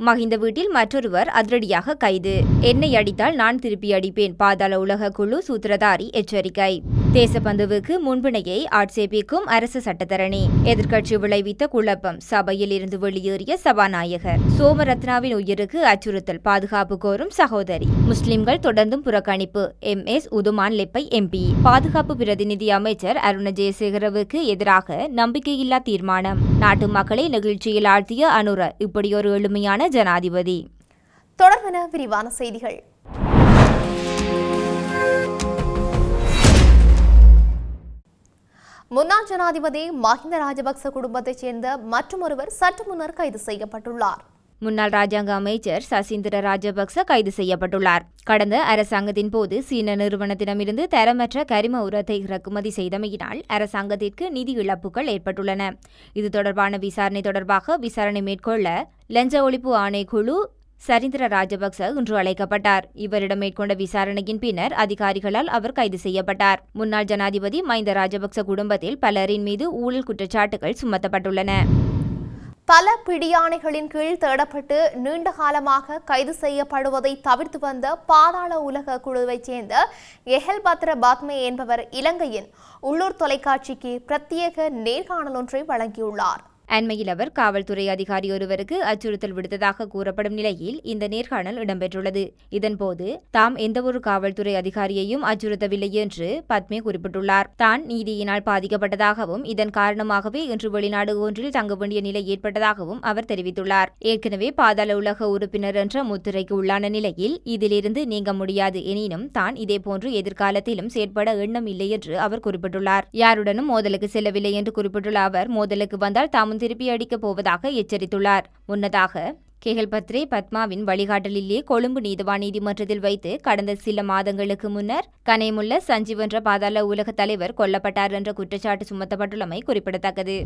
மகிந்த வீட்டில் மற்றொருவர் அதிரடியாக கைது. என்னை அடித்தால் நான் திருப்பி அடிப்பேன். பாதாள உலக குழு சூத்திரதாரி எச்சரிக்கை. தேசபந்துவுக்கு முன்பிணையை ஆட்சேபிக்கும் அரசு சட்டத்தரணி. எதிர்க்கட்சி விளைவித்த குழப்பம். சபையில் இருந்து வெளியேறிய சபாநாயகர். சோமரத்னாவின் உயிருக்கு அச்சுறுத்தல். பாதுகாப்பு கோரும் சகோதரி. முஸ்லிம்கள் தொடர்ந்தும் புறக்கணிப்பு. M. S. Uthuman Lebbe MP பாதுகாப்பு பிரதிநிதி அமைச்சர் அருண ஜெயசேகரவுக்கு எதிராக நம்பிக்கையில்லா தீர்மானம். நாட்டு மக்களை நெகிழ்ச்சியில் ஆழ்த்திய அனுர இப்படியொரு எளிமையான ஜனாதிபதி. தொடர்பென விரிவான செய்திகள். முன்னாள் ஜனாதிபதி மஹிந்த ராஜபக்ச குடும்பத்தைச் சேர்ந்த மற்றொருவர் சற்று முன்னர் கைது செய்யப்பட்டுள்ளார். முன்னாள் ராஜாங்க அமைச்சர் சசீந்திர ராஜபக்ச கைது செய்யப்பட்டுள்ளார். கடந்த அரசாங்கத்தின் போது சீன நிறுவனத்திடமிருந்து தரமற்ற கரிம உரத்தை இறக்குமதி செய்தமையினால் அரசாங்கத்திற்கு நிதி இழப்புகள் ஏற்பட்டுள்ளன. இது தொடர்பான விசாரணை தொடர்பாக விசாரணை மேற்கொள்ள லஞ்ச ஒழிப்பு ஆணைக்குழு சரிந்திர ராஜபக்ச இன்று அழைக்கப்பட்டார். இவரிடம் மேற்கொண்ட விசாரணையின் பின்னர் அதிகாரிகளால் அவர் கைது செய்யப்பட்டார். முன்னாள் ஜனாதிபதி மஹிந்த ராஜபக்ச குடும்பத்தில் பலரின் மீது ஊழல் குற்றச்சாட்டுகள் சுமத்தப்பட்டுள்ளன. பல பிடியாணைகளின் கீழ் தேடப்பட்டு நீண்ட காலமாக கைது செய்யப்படுவதை தவிர்த்து வந்த பாதாள உலக குழுவைச் சேர்ந்த எஹல் பத்ர பாத்மே என்பவர் இலங்கையின் உள்ளூர் தொலைக்காட்சிக்கு பிரத்யேக நேர்காணல் ஒன்றை வழங்கியுள்ளார். அண்மையில் அவர் காவல்துறை அதிகாரி ஒருவருக்கு அச்சுறுத்தல் விடுத்ததாக கூறப்படும் நிலையில் இந்த நேர்காணல் இடம்பெற்றுள்ளது. இதன்போது தாம் எந்தவொரு காவல்துறை அதிகாரியையும் அச்சுறுத்தவில்லை என்று பத்மே குறிப்பிட்டுள்ளார். தான் நீதியினால் பாதிக்கப்பட்டதாகவும் இதன் காரணமாகவே இன்று வெளிநாடு ஒன்றில் தங்க வேண்டிய நிலை ஏற்பட்டதாகவும் அவர் தெரிவித்துள்ளார். ஏற்கனவே பாதாள உலக உறுப்பினர் என்ற முத்திரைக்கு உள்ளான நிலையில் இதிலிருந்து நீங்க முடியாது. எனினும் தான் இதேபோன்று எதிர்காலத்திலும் செயற்பட எண்ணம் இல்லை என்று அவர் குறிப்பிட்டுள்ளார். யாருடனும் மோதலுக்கு செல்லவில்லை என்று குறிப்பிட்டுள்ள அவர் மோதலுக்கு வந்தால் தாமும் திருப்பி அடிக்கப் போவதாக எச்சரித்துள்ளார். முன்னதாக கேகல் பத்ரே பத்மாவின் வழிகாட்டலிலே கொழும்பு நீதவான் நீதிமன்றத்தில் வைத்து கடந்த சில மாதங்களுக்கு முன்னர் கனேமுள்ள சஞ்சீவ் என்ற பாதாள உலக தலைவர் கொல்லப்பட்டார் என்ற குற்றச்சாட்டு சுமத்தப்பட்டுள்ளமை குறிப்பிடத்தக்கது.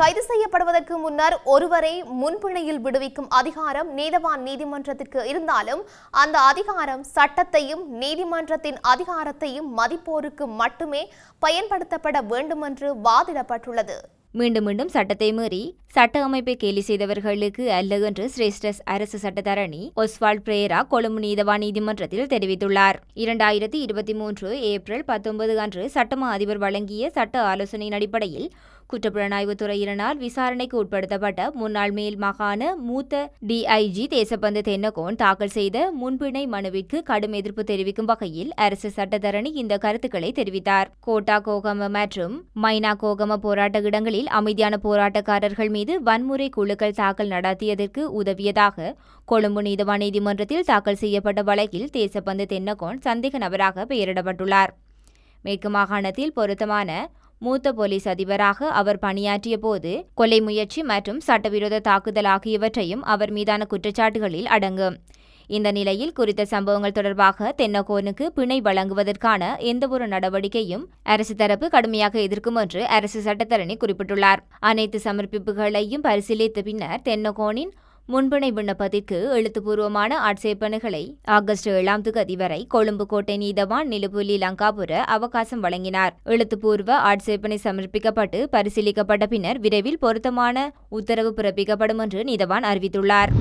கைது செய்யப்படுவதற்கு முன்னர் ஒருவரை முன்பிணையில் விடுவிக்கும் அதிகாரம் நீதவான் நீதிமன்றத்திற்கு இருந்தாலும் அந்த அதிகாரம் சட்டத்தையும் நீதிமன்றத்தின் அதிகாரத்தையும் மதிப்போருக்கு மட்டுமே பயன்படுத்தப்பட வேண்டுமென்று வாதிடப்பட்டுள்ளது. மீண்டும் மீண்டும் சட்டத்தை மீறி சட்ட அமைப்பை கேலி செய்தவர்களுக்கு அல்ல என்று சிரேஷ்ட அரசு சட்டத்தரணி ஒஸ்வால்ட் பிரேரா கொழும்பு நீதவா நீதிமன்றத்தில் தெரிவித்துள்ளார். இரண்டாயிரத்தி இருபத்தி மூன்று ஏப்ரல் பத்தொன்பது அன்று சட்டமா அதிபர் வழங்கிய சட்ட ஆலோசனையின் அடிப்படையில் குற்றப்புலனாய்வுத் துறையினரால் விசாரணைக்கு உட்படுத்தப்பட்ட முன்னாள் மேல் மாகாண மூத்த டிஐஜி தேசப்பந்து தென்னகோன் தாக்கல் செய்த முன்பிணை மனுவிற்கு கடும் எதிர்ப்பு தெரிவிக்கும் வகையில் அரசு சட்டத்தரணி இந்த கருத்துக்களை தெரிவித்தார். கோட்டா கோகம மற்றும் மைனா கோகம போராட்ட இடங்களில் அமைதியான போராட்டக்காரர்கள் மீது வன்முறை குழுக்கள் தாக்கல் நடத்தியதற்கு உதவியதாக கொழும்பு நீதவான் நீதிமன்றத்தில் தாக்கல் செய்யப்பட்ட வழக்கில் தேசப்பந்து தென்னகோன் சந்தேக நபராக பெயரிடப்பட்டுள்ளார். மேற்கு மாகாணத்தில் பொருத்தமான மூத்த போலீஸ் அதிபராக அவர் பணியாற்றிய போது கொலை முயற்சி மற்றும் சட்டவிரோத தாக்குதல் ஆகியவற்றையும் அவர் மீதான குற்றச்சாட்டுகளில் அடங்கும். இந்த நிலையில் குறித்த சம்பவங்கள் தொடர்பாக தென்னகோனுக்கு பிணை வழங்குவதற்கான எந்தவொரு நடவடிக்கையும் அரசு தரப்பு கடுமையாக எதிர்க்கும் என்று அரசு சட்டத்தரணி குறிப்பிட்டுள்ளார். அனைத்து சமர்ப்பிப்புகளையும் பரிசீலித்த பின்னர் தென்னகோனின் முன்பணை விண்ணப்பத்திற்கு எழுத்துப்பூர்வமான ஆட்சேபனைகளை ஆகஸ்ட் ஏழாம் தேதி வரை கொழும்பு கோட்டை நீதவான் நிலுபுலி லங்காபுர அவகாசம் வழங்கினார். எழுத்துப்பூர்வ ஆட்சேபனை சமர்ப்பிக்கப்பட்டு பரிசீலிக்கப்பட்ட பின்னர் விரைவில் பொருத்தமான உத்தரவு பிறப்பிக்கப்படும் என்று நீதவான் அறிவித்துள்ளார்.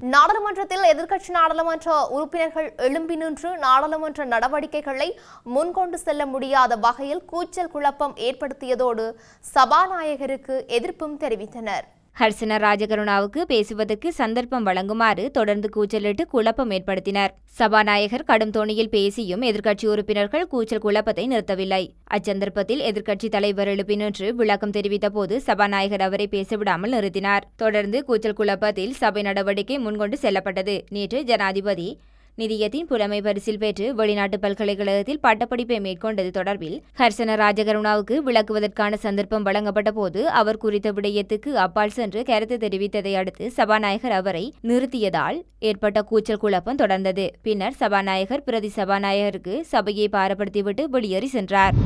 நாடாளுமன்றத்தில் எதிர்க்கட்சி நாடாளுமன்ற உறுப்பினர்கள் எழும்பி நின்று நாடாளுமன்ற நடவடிக்கைகளை முன்கொண்டு செல்ல முடியாத வகையில் கூச்சல் குழப்பம் ஏற்படுத்தியதோடு சபாநாயகருக்கு எதிர்ப்பும் தெரிவித்தனர். ஹர்சன ராஜகருணாவுக்கு பேசுவதற்கு சந்தர்ப்பம் வழங்குமாறு தொடர்ந்து கூச்சலிட்டு குழப்பம் ஏற்படுத்தினர். சபாநாயகர் கடும் தோணியில் பேசியும் எதிர்க்கட்சி உறுப்பினர்கள் கூச்சல் குழப்பத்தை நிறுத்தவில்லை. அச்சந்தர்ப்பத்தில் எதிர்க்கட்சி தலைவர் எழுப்பி நின்று விளக்கம் தெரிவித்த போது சபாநாயகர் அவரை பேசவிடாமல் நிறுத்தினார். தொடர்ந்து கூச்சல் குழப்பத்தில் சபை நடவடிக்கை முன்கொண்டு செல்லப்பட்டது. நேற்று ஜனாதிபதி நிதியத்தின் புலமை பரிசில் பெற்று வெளிநாட்டு பல்கலைக்கழகத்தில் பட்டப்படிப்பை மேற்கொண்டது தொடர்பில் ஹர்சன ராஜகருணாவுக்கு விளக்குவதற்கான சந்தர்ப்பம் வழங்கப்பட்ட போது அவர் குறித்த விடயத்துக்கு அப்பால் சென்று கருத்து தெரிவித்ததை அடுத்து சபாநாயகர் அவரை நிறுத்தியதால் ஏற்பட்ட கூச்சல் குழப்பம் தொடர்ந்தது. பின்னர் சபாநாயகர் பிரதி சபாநாயகருக்கு சபையை பாரப்படுத்திவிட்டு வெளியேறி சென்றார்.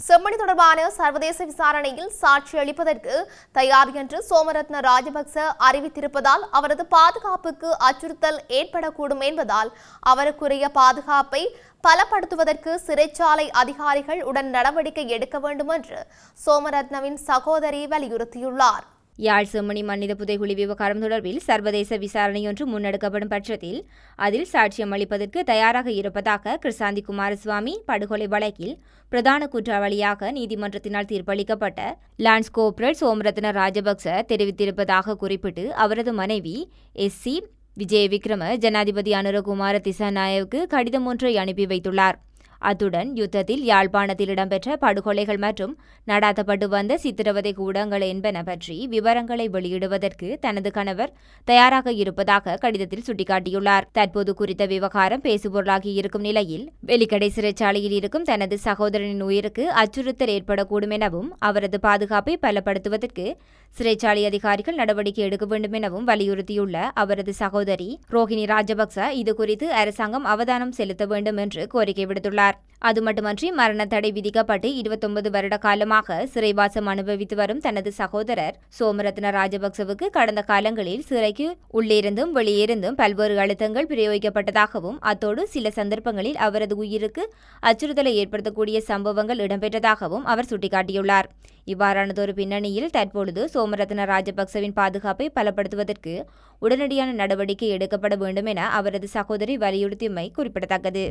செம்மணி தொடர்பான சர்வதேச விசாரணையில் சாட்சி அளிப்பதற்கு தயார் என்று சோமரத்ன ராஜபக்ச அறிவித்திருப்பதால் அவரது பாதுகாப்புக்கு அச்சுறுத்தல் ஏற்படக்கூடும் என்பதால் அவருக்குரிய பாதுகாப்பை பலப்படுத்துவதற்கு சிறைச்சாலை அதிகாரிகள் உடன் நடவடிக்கை எடுக்க வேண்டும் என்று சோமரத்னவின் சகோதரி வலியுறுத்தியுள்ளார். யாழ் செம்மணி மனித புதைகுழி விவகாரம் தொடர்பில் சர்வதேச விசாரணையொன்று முன்னெடுக்கப்படும் பட்சத்தில் அதில் சாட்சியம் அளிப்பதற்கு தயாராக இருப்பதாக கிருசாந்தி குமாரசுவாமி படுகொலை வழக்கில் பிரதான குற்றவாளியாக நீதிமன்றத்தினால் தீர்ப்பளிக்கப்பட்ட லான்ஸ் கோப்ரல் சோமரத்ன ராஜபக்ச தெரிவித்திருப்பதாக குறிப்பிட்டு அவரது மனைவி எஸ் சி விஜய விக்ரம ஜனாதிபதி அனுரகுமார திசாநாயவுக்கு கடிதம் ஒன்றை அனுப்பி வைத்துள்ளார். அத்துடன் யுத்தத்தில் யாழ்ப்பாணத்தில் இடம்பெற்ற படுகொலைகள் மற்றும் நடாத்தப்பட்டு வந்த சித்திரவதை கூடங்கள் என்பன பற்றி விவரங்களை வெளியிடுவதற்கு தனது கணவர் தயாராக இருப்பதாக கடிதத்தில் சுட்டிக்காட்டியுள்ளார். தற்போது குறித்த விவகாரம் பேசுபொருளாகி இருக்கும் நிலையில் வெலிக்கடை சிறைச்சாலையில் இருக்கும் தனது சகோதரனின் உயிருக்கு அச்சுறுத்தல் ஏற்படக்கூடும் எனவும் அவரது பாதுகாப்பை பலப்படுத்துவதற்கு சிறைச்சாலை அதிகாரிகள் நடவடிக்கை எடுக்க வேண்டும் எனவும் வலியுறுத்தியுள்ள அவரது சகோதரி ரோஹிணி ராஜபக்ச இதுகுறித்து அரசாங்கம் அவதானம் செலுத்த வேண்டும் என்று கோரிக்கை விடுத்துள்ளார். அது மட்டுமன்றி மரண தடை விதிக்கப்பட்டு இருபத்தொன்பது வருட காலமாக சிறைவாசம் அனுபவித்து வரும் தனது சகோதரர் சோமரத்ன ராஜபக்சவுக்கு கடந்த காலங்களில் சிறைக்கு உள்ளிருந்தும் வெளியிருந்தும் பல்வேறு அழுத்தங்கள் பிரயோகிக்கப்பட்டதாகவும் அத்தோடு சில சந்தர்ப்பங்களில் அவரது உயிருக்கு அச்சுறுத்தலை ஏற்படுத்தக்கூடிய சம்பவங்கள் இடம்பெற்றதாகவும் அவர் சுட்டிக்காட்டியுள்ளார். இவ்வாறானதொரு பின்னணியில் தற்பொழுது சோமரத்ன ராஜபக்சவின் பாதுகாப்பை பலப்படுத்துவதற்கு உடனடியான நடவடிக்கை எடுக்கப்பட வேண்டும் என அவரது சகோதரி வலியுறுத்தியமை குறிப்பிடத்தக்கது.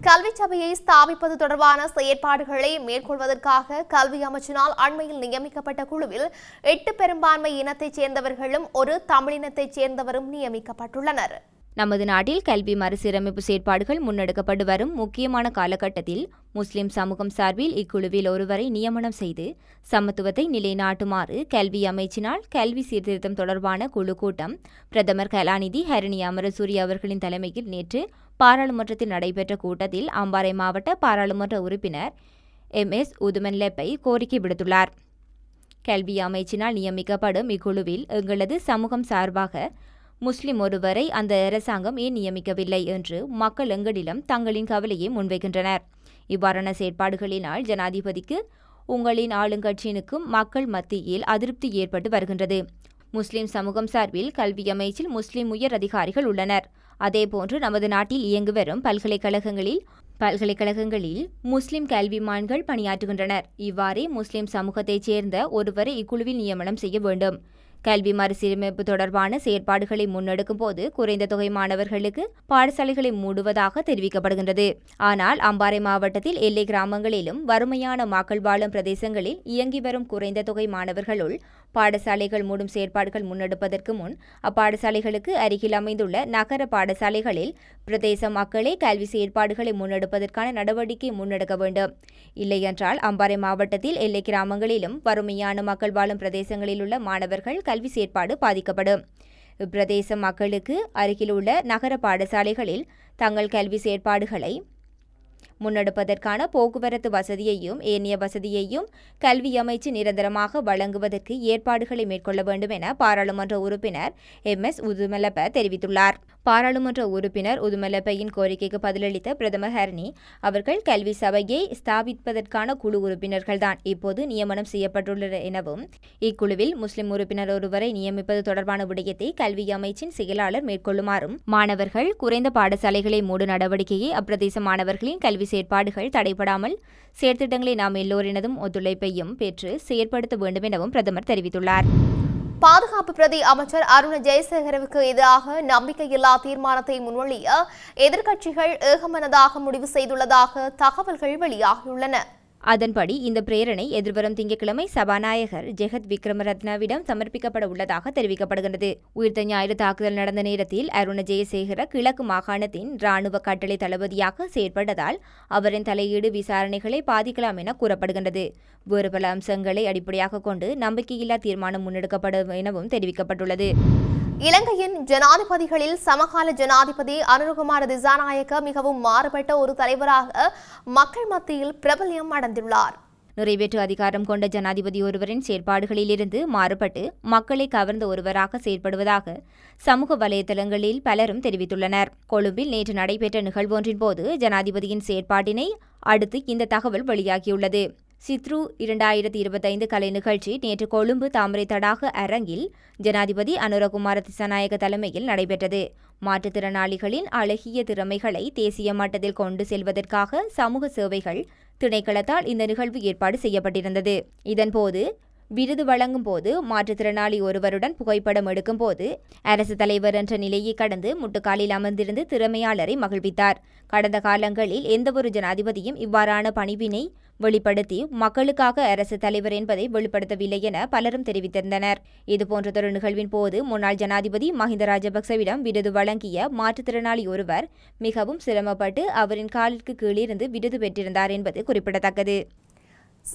கல்வி சபையை ஸ்தாபிப்பது தொடர்பான செயற்பாடுகளை மேற்கொள்வதற்காக கல்வி அமைச்சினால் அண்மையில் நியமிக்கப்பட்ட குழுவில் எட்டு பெரும்பான்மை இனத்தைச் சேர்ந்தவர்களும் ஒரு தமிழினத்தைச் சேர்ந்தவரும் நியமிக்கப்பட்டுள்ளனர். நமது நாட்டில் கல்வி மறுசீரமைப்பு செயற்பாடுகள் முன்னெடுக்கப்பட்டு வரும் முக்கியமான காலகட்டத்தில் முஸ்லிம் சமூகம் சார்பில் இக்குழுவில் ஒருவரை நியமனம் செய்து சமத்துவத்தை நிலைநாட்டுமாறு கல்வி அமைச்சினால் கல்வி சீர்திருத்தம் தொடர்பான குழு கூட்டம் பிரதமர் கலாநிதி ஹரணி அமரசூரி அவர்களின் தலைமையில் நேற்று பாராளுமன்றத்தில் நடைபெற்ற கூட்டத்தில் அம்பாறை மாவட்ட பாராளுமன்ற உறுப்பினர் எம் எஸ் உதுமன் லெப்பை கோரிக்கை விடுத்துள்ளார். கல்வி அமைச்சினால் நியமிக்கப்படும் இக்குழுவில் எங்களது சமூகம் சார்பாக முஸ்லிம் ஒருவரை அந்த அரசாங்கம் ஏன் நியமிக்கவில்லை என்று மக்கள் எங்களிடம் தங்களின் கவலையை முன்வைக்கின்றனர். இவ்வாறான செயற்பாடுகளினால் ஜனாதிபதிக்கு உங்களின் ஆளுங்கட்சியினுக்கும் மக்கள் மத்தியில் அதிருப்தி ஏற்பட்டு வருகின்றது. முஸ்லிம் சமூகம் சார்பில் கல்வி அமைச்சில் முஸ்லிம் உயர் அதிகாரிகள் உள்ளனர். அதேபோன்று நமது நாட்டில் இயங்கி வரும் பல்கலைக்கழகங்களில் பல்கலைக்கழகங்களில் முஸ்லிம் கல்விமான்கள் பணியாற்றுகின்றனர். இவ்வாறே முஸ்லிம் சமூகத்தைச் சேர்ந்த ஒருவரை இக்குழுவில் நியமனம் செய்ய வேண்டும். கல்வி மறுசீரமைப்பு தொடர்பான செயற்பாடுகளை முன்னெடுக்கும் போது குறைந்த தொகை மாணவர்களுக்கு பாடசாலைகளை மூடுவதாக தெரிவிக்கப்படுகின்றது. ஆனால் அம்பாறை மாவட்டத்தில் எல்லை கிராமங்களிலும் வறுமையான மக்கள் வாழும் பிரதேசங்களில் இயங்கி வரும் குறைந்த தொகை மாணவர்களுள் பாடசாலைகள் மூடும் செயற்பாடுகள் முன்னெடுப்பதற்கு முன் அப்பாடசாலைகளுக்கு அருகில் அமைந்துள்ள நகர பாடசாலைகளில் பிரதேச மக்களே கல்வி செயற்பாடுகளை முன்னெடுப்பதற்கான நடவடிக்கை முன்னெடுக்க வேண்டும். இல்லையென்றால் அம்பாறை மாவட்டத்தில் எல்லை கிராமங்களிலும் வறுமையான மக்கள் வாழும் பிரதேசங்களில் உள்ள மாணவர்கள் கல்வி செயற்பாடு பாதிக்கப்படும். இப்பிரதேச மக்களுக்கு அருகிலுள்ள நகர பாடசாலைகளில் தங்கள் கல்வி செயற்பாடுகளை முன்னெடுப்பதற்கான போக்குவரத்து வசதியையும் ஏனைய வசதியையும் கல்வி அமைச்சு நிரந்தரமாக வழங்குவதற்கு ஏற்பாடுகளை மேற்கொள்ள வேண்டும் என பாராளுமன்ற உறுப்பினர் எம். எஸ். உதுமலப்ப தெரிவித்துள்ளார். பாராளுமன்ற உறுப்பினர் உதுமலப்பையின் கோரிக்கைக்கு பதிலளித்த பிரதமர் ஹரணி அவர்கள் கல்வி சபையை ஸ்தாபிப்பதற்கான குழு உறுப்பினர்கள்தான். இப்போது நியமனம் செய்யப்பட்டுள்ளனர் எனவும் இக்குழுவில் முஸ்லிம் உறுப்பினர் ஒருவரை நியமிப்பது தொடர்பான விடயத்தை கல்வி அமைச்சின் செயலாளர் மேற்கொள்ளுமாறும் மாணவர்கள் குறைந்த பாடசாலைகளை மூடு நடவடிக்கையை அப்பிரதேச மாணவர்களின் கல்வி செயற்பாடுகள் தடைபடாமல் செயற்திட்டங்களை நாம் எல்லோரினதும் ஒத்துழைப்பையும் பெற்று செயற்படுத்த வேண்டும் எனவும் பிரதமர் தெரிவித்துள்ளார். பாதுகாப்பு பிரதி அமைச்சர் அருண ஜெயசேகரவுக்கு எதிராக நம்பிக்கையில்லா தீர்மானத்தை முன்மொழிய எதிர்க்கட்சிகள் ஏகமனதாக முடிவு செய்துள்ளதாக தகவல்கள் வெளியாகியுள்ளன. அதன்படி இந்த பிரேரணை எதிர்வரும் திங்கட்கிழமை சபாநாயகர் ஜெகத் விக்ரமரத்னவிடம் சமர்ப்பிக்கப்பட உள்ளதாக தெரிவிக்கப்படுகிறது உயிர்த்த ஞாயிறு தாக்குதல் நடந்த நேரத்தில் அருண ஜெயசேகர கிழக்கு மாகாணத்தின் ராணுவ கட்டளை தளபதியாக செயற்பட்டதால் அவரின் தலையீடு விசாரணைகளை பாதிக்கலாம் என கூறப்படுகின்றது. வேறு பல அம்சங்களை அடிப்படையாக கொண்டு நம்பிக்கையில்லா தீர்மானம் முன்னெடுக்கப்படும் எனவும் தெரிவிக்கப்பட்டுள்ளது. இலங்கையின் ஜனாதிபதிகளில் சமகால ஜனாதிபதி அனுரகுமார திசாநாயக்க மிகவும் மாறுபட்ட ஒரு தலைவராக மக்கள் மத்தியில் பிரபல்யம் அடைந்துள்ளார். நிறைவேற்று அதிகாரம் கொண்ட ஜனாதிபதி ஒருவரின் செயற்பாடுகளிலிருந்து மாறுபட்டு மக்களை கவர்ந்த ஒருவராக செயற்படுவதாக சமூக வலைதளங்களில் பலரும் தெரிவித்துள்ளனர். கொழும்பில் நேற்று நடைபெற்ற நிகழ்வொன்றின் போது ஜனாதிபதியின் செயற்பாட்டினை அடுத்து இந்த தகவல் வெளியாகியுள்ளது. சித்ரு இரண்டாயிரத்தி இருபத்தைந்து கலை நிகழ்ச்சி நேற்று கொழும்பு தாமரை தடாக அரங்கில் ஜனாதிபதி அனுரகுமார திசாநாயக தலைமையில் நடைபெற்றது. மாற்றுத்திறனாளிகளின் அழகிய திறமைகளை தேசிய மட்டத்தில் கொண்டு செல்வதற்காக சமூக சேவைகள் திணைக்களத்தால் இந்த நிகழ்வு ஏற்பாடு செய்யப்பட்டிருந்தது. இதன்போது விருது வழங்கும் போது மாற்றுத்திறனாளி ஒருவருடன் புகைப்படம் எடுக்கும் போது அரசு தலைவர் என்ற நிலையை கடந்து முட்டுக்காலில் அமர்ந்திருந்து திறமையாளரை மகிழ்வித்தார். கடந்த காலங்களில் எந்தவொரு ஜனாதிபதியும் இவ்வாறான பணிவினை வெளிப்படுத்தி மக்களுக்காக அரசு தலைவர் என்பதை வெளிப்படுத்தவில்லை என பலரும் தெரிவித்திருந்தனர். இதுபோன்றதொரு நிகழ்வின் போது முன்னாள் ஜனாதிபதி மஹிந்த ராஜபக்சவிடம் விருது வழங்கிய மாற்றுத்திறனாளி ஒருவர் மிகவும் சிரமப்பட்டு அவரின் காலிற்கு கீழிருந்து விருது பெற்றிருந்தார் என்பது குறிப்பிடத்தக்கது.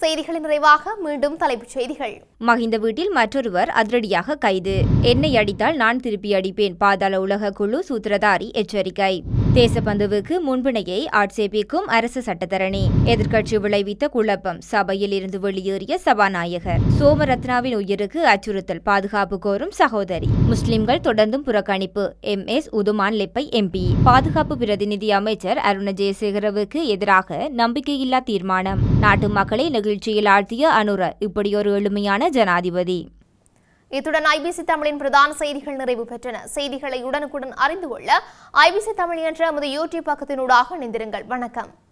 செய்திகளின் நிறைவாக மீண்டும் தலைப்புச் செய்திகள். மஹிந்த வீட்டில் மற்றொருவர் அதிரடியாக கைது. என்னை அடித்தால் நான் திருப்பி அடிப்பேன். பாதாள உலக குழு சூத்திரதாரி எச்சரிக்கை. தேசபந்துவுக்கு முன்பிணையை ஆட்சேபிக்கும் அரசு சட்டத்தரணி. எதிர்க்கட்சி விளைவித்த குழப்பம். சபையில் இருந்து வெளியேறிய சபாநாயகர். சோமரத்னாவின் உயிருக்கு அச்சுறுத்தல். பாதுகாப்பு கோரும் சகோதரி. முஸ்லிம்கள் தொடர்ந்தும் புறக்கணிப்பு. M. S. Uthuman Lebbe MP பாதுகாப்பு பிரதிநிதி அமைச்சர் அருண ஜெயசேகரவுக்கு எதிராக நம்பிக்கையில்லா தீர்மானம். நாட்டு மக்களை மகிழ்ச்சியில் ஆழ்த்திய அனுர இப்படியொரு எளிமையான ஜனாதிபதி. இத்துடன் ஐபிசி தமிழின் பிரதான செய்திகள் நிறைவு பெற்றன. செய்திகளை உடனுக்குடன் அறிந்து கொள்ள ஐபிசி தமிழ் என்ற நமது யூடியூப் பக்கத்தினூடாக இணைந்திருங்கள். வணக்கம்.